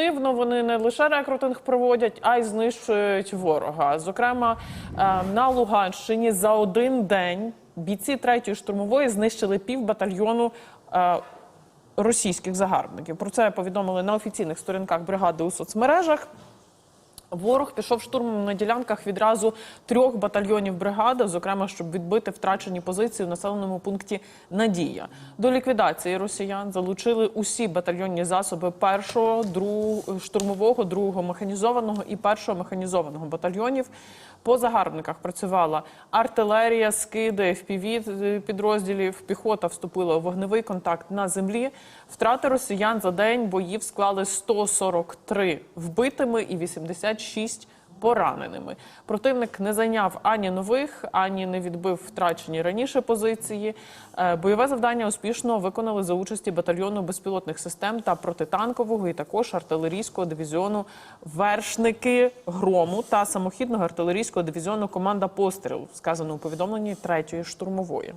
ефективно вони не лише рекрутинг проводять, а й знищують ворога. Зокрема, е, на Луганщині за один день бійці третьої штурмової знищили пів батальйону. е, Російських загарбників про це повідомили на офіційних сторінках бригади у соцмережах. Ворог пішов штурмом на ділянках відразу трьох батальйонів бригади, зокрема, щоб відбити втрачені позиції в населеному пункті Надія. До ліквідації росіян залучили усі батальйонні засоби першого, другого штурмового, другого механізованого і першого механізованого батальйонів. По загарбниках працювала артилерія, скиди, FPV підрозділів. Піхота вступила у вогневий контакт на землі. Втрати росіян за день боїв склали 143 вбитими і 86 пораненими. Противник не зайняв ані нових, ані не відбив втрачені раніше позиції. Е, Бойове завдання успішно виконали за участі батальйону безпілотних систем та протитанкового і також артилерійського дивізіону вершники грому та самохідного артилерійського дивізіону команда постріл, сказано у повідомленні третьої штурмової.